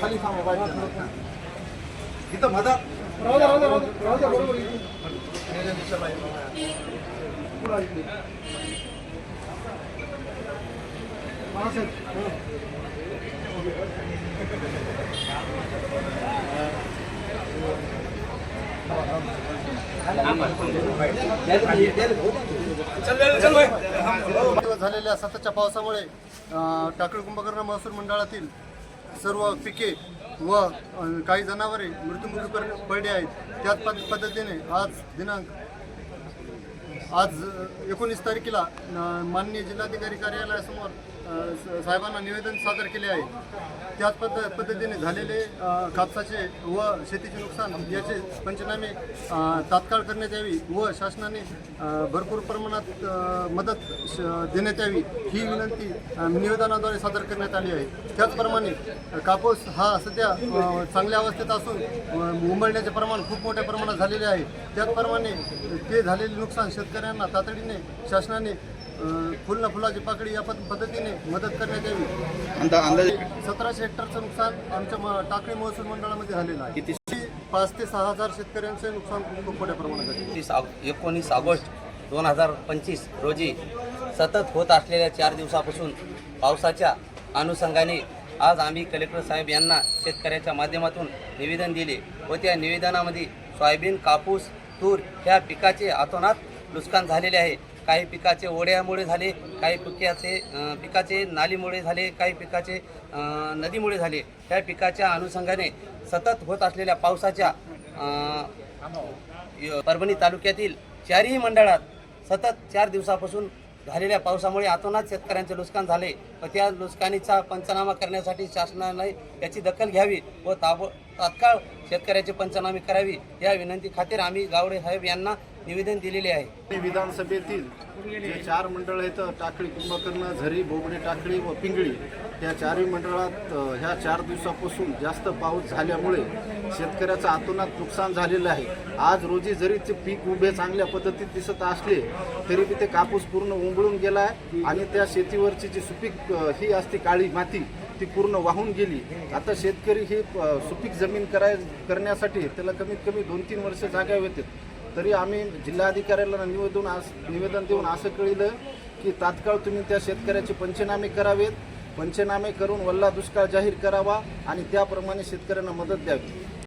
खाली थांबा बाहेर. इथं मधात राहू द्या राहू द्या राहू द्या राहू द्या बरोबर इथे. नियोजन दिसलं झालेल्या सततच्या पावसामुळे टाकळी कुंभकर्ण महसूल मंडळातील सर्व पिके व काही जनावरे मृत्युमुखी पर- पडली आहेत. त्याच पद्धतीने आज दिनांक आज एकोणीस तारखेला माननीय जिल्हाधिकारी कार्यालयासमोर साहेबांना निवेदन सादर केले आहे. त्याच पद्ध पद्धतीने झालेले कापसाचे व शेतीचे नुकसान याचे पंचनामे तात्काळ करण्यात यावी व शासनाने भरपूर प्रमाणात मदत श- देण्यात यावी ही विनंती निवेदनाद्वारे सादर करण्यात आली आहे. त्याचप्रमाणे कापूस हा सध्या चांगल्या अवस्थेत असून उंबळण्याचे उमळण्याचे प्रमाण खूप मोठ्या प्रमाणात झालेले आहे. त्याचप्रमाणे ते झालेले नुकसान शेतकऱ्यांना तातडीने शासनाने फुल ना फुलाची पाकळी या पद्ध- पद्धतीने मदत करण्यात यावी. सतराशे हेक्टरचं नुकसान आमच्या टाकळी महसूल मंडळामध्ये झालेलं आहे. किती पाच ते सहा हजार शेतकऱ्यांचे नुकसान खूप मोठ्या प्रमाणात एकोणीस ऑगस्ट दोन हजार पंचवीस रोजी सतत होत असलेल्या चार दिवसापासून पावसाच्या अनुषंगाने आज आम्ही कलेक्टर साहेब यांना शेतकऱ्याच्या माध्यमातून निवेदन दिले व त्या निवेदनामध्ये सोयाबीन कापूस तूर ह्या पिकाचे अतोनात नुकसान झालेले आहे. काही पिकाचे ओढ्यामुळे झाले काही पिकाचे पिकाचे नालीमुळे झाले काही पिकाचे नदीमुळे झाले. त्या पिकाच्या अनुषंगाने सतत होत असलेल्या पावसाच्या परभणी तालुक्यातील चारही मंडळात सतत चार दिवसापासून झालेल्या पावसामुळे आतोनात शेतकऱ्यांचे नुकसान झाले व त्या नुकसानीचा पंचनामा करण्यासाठी शासनाने याची दखल घ्यावी व ताब तात्काळ शेतकऱ्याचे पंचनामे करावी या विनंती खातीर आम्ही गावडे साहेब यांना निवेदन दिलेले आहे. विधानसभेतील जे चार मंडळ आहेत टाकळी कुंभकर्ण झरी बोबडे टाकळी व पिंगळी या चारही मंडळात ह्या चार दिवसापासून जास्त पाऊस झाल्यामुळे शेतकऱ्याचं आतोनात नुकसान झालेलं आहे. आज रोजी जरी ते पीक उभे चांगल्या पद्धतीत दिसत असले तरी बी ते कापूस पूर्ण उंबळून गेला आहे आणि त्या शेतीवरची जी सुपीक ही असते काळी माती ती पूर्ण वाहून गेली. आता शेतकरी ही सुपीक जमीन कराय करण्यासाठी त्याला कमीत कमी दोन तीन वर्ष जागा येतात तरी आम्ही जिल्हाधिकाऱ्याला निवेदन आस निवेदन देऊन असं कळलं की तात्काळ तुम्ही त्या शेतकऱ्याचे पंचनामे करावेत. पंचनामे करून वल्ला दुष्काळ जाहीर करावा आणि त्याप्रमाणे शेतकऱ्यांना मदत द्यावी.